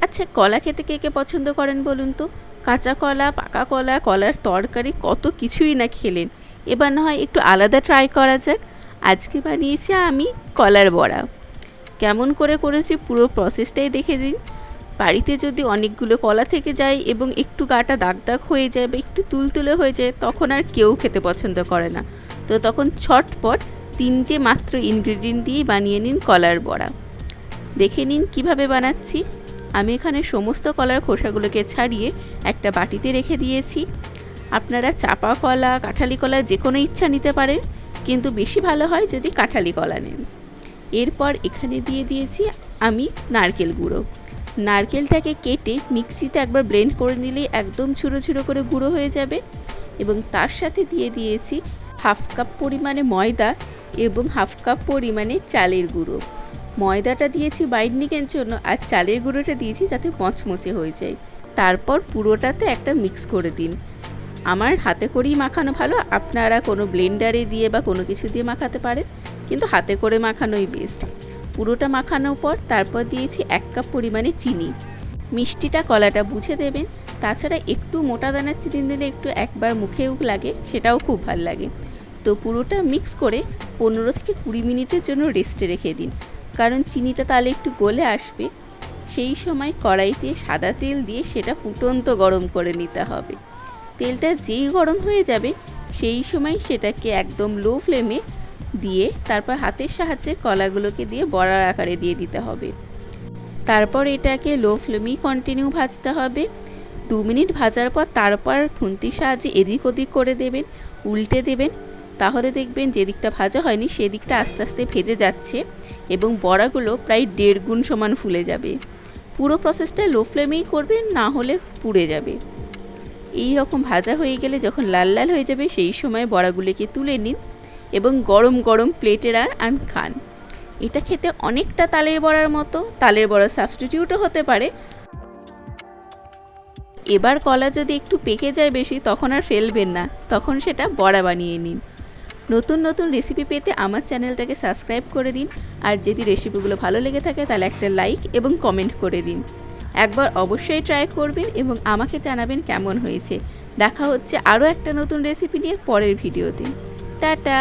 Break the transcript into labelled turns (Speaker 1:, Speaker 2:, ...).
Speaker 1: আচ্ছা কলা খেতে কে কে পছন্দ করেন বলুন তো? কাঁচা কলা, পাকা কলা, কলার তরকারি, কত কিছুই না খেলেন। এবার না হয় একটু আলাদা ট্রাই করা যাক। আজকে বানিয়েছি আমি কলার বড়া। কেমন করে করেছি পুরো প্রসেসটাই দেখে দিন। বাড়িতে যদি অনেকগুলো কলা থেকে যায় এবং একটু গাটা দাগ দাগ হয়ে যায় বা একটু তুলতুলে হয়ে যায়, তখন আর কেউ খেতে পছন্দ করে না। তো তখন ছটপট তিনটে মাত্র ইনগ্রেডিয়েন্ট দিয়ে বানিয়ে নিন কলার বড়া। দেখে নিন কীভাবে বানাচ্ছি। আমি এখানে সমস্ত কলার খোসাগুলোকে ছাড়িয়ে একটা বাটিতে রেখে দিয়েছি। আপনারা চাপা কলা, কাঁঠালি কলা যে কোনো ইচ্ছা নিতে পারেন, কিন্তু বেশি ভালো হয় যদি কাঁঠালি কলা নেন। এরপর এখানে দিয়ে দিয়েছি আমি নারকেল গুঁড়ো। নারকেলটাকে কেটে মিক্সিতে একবার ব্লেন্ড করে নিলেই একদম ছোটো ছোটো করে গুঁড়ো হয়ে যাবে এবং তার সাথে দিয়ে দিয়েছি হাফ কাপ পরিমাণে ময়দা এবং হাফ কাপ পরিমাণে চালের গুঁড়ো। ময়দাটা দিয়েছি বাইন্ডিংয়ের জন্য আর চালের গুঁড়োটা দিয়েছি যাতে মচমচে হয়ে যায়। তারপর পুরোটাতে একটা মিক্স করে দিন। আমার হাতে করেই মাখানো ভালো, আপনারা কোনো ব্লেন্ডারে দিয়ে বা কোনো কিছু দিয়ে মাখাতে পারেন, কিন্তু হাতে করে মাখানোই বেস্ট পুরোটা মাখানোর পর তারপর দিয়েছি এক কাপ পরিমাণে চিনি। মিষ্টিটা কলাটা বুঝে দেবেন, তাছাড়া একটু মোটা দানার চিনি দিলে একটু একবার মুখেও লাগে, সেটাও খুব ভালো লাগে। তো পুরোটা মিক্স করে পনেরো থেকে কুড়ি মিনিটের জন্য রেস্টে রেখে দিন। কারণ চিনিটা তাহলে একটু গলে আসবে। সেই সময় কড়াইতে সাদা তেল দিয়ে সেটা ফুটন্ত গরম করে নিতে হবে। তেলটা যেই গরম হয়ে যাবে, সেই সময় সেটাকে একদম লো ফ্লেমে দিয়ে তারপর হাতের সাহায্যে কলাগুলোকে দিয়ে বড়ার আকারে দিয়ে দিতে হবে। তারপর এটাকে লো ফ্লেমেই কন্টিনিউ ভাজতে হবে। দু মিনিট ভাজার পর তারপর খুন্তির সাহায্যে এদিক ওদিক করে দেবেন, উল্টে দেবেন। তাহলে দেখবেন যে দিকটা ভাজা হয়নি সেদিকটা আস্তে আস্তে ভেজে যাচ্ছে এবং বড়াগুলো প্রায় দেড় গুণ সমান ফুলে যাবে। পুরো প্রসেসটা লো ফ্লেমেই করবেন, না হলে পুড়ে যাবে। এই রকম ভাজা হয়ে গেলে যখন লাল লাল হয়ে যাবে, সেই সময় বড়াগুলিকে তুলে নিন এবং গরম গরম প্লেটে আর খান এটা খেতে অনেকটা তালের বড়ার মতো, তালের বড়া সাবস্টিটিউটও হতে পারে। এবার কলা যদি একটু পেকে যায় বেশি, তখন আর ফেলবেন না, তখন সেটা বড়া বানিয়ে নিন। নতুন নতুন রেসিপি পেতে আমার চ্যানেলটাকে সাবস্ক্রাইব করে দিন। আর যদি রেসিপিগুলো ভালো লেগে থাকে, তাহলে একটা লাইক এবং কমেন্ট করে দিন। একবার অবশ্যই ট্রাই করবেন এবং আমাকে জানাবেন কেমন হয়েছে। দেখা হচ্ছে আরও একটা নতুন রেসিপি নিয়ে পরের ভিডিওতে টাটা!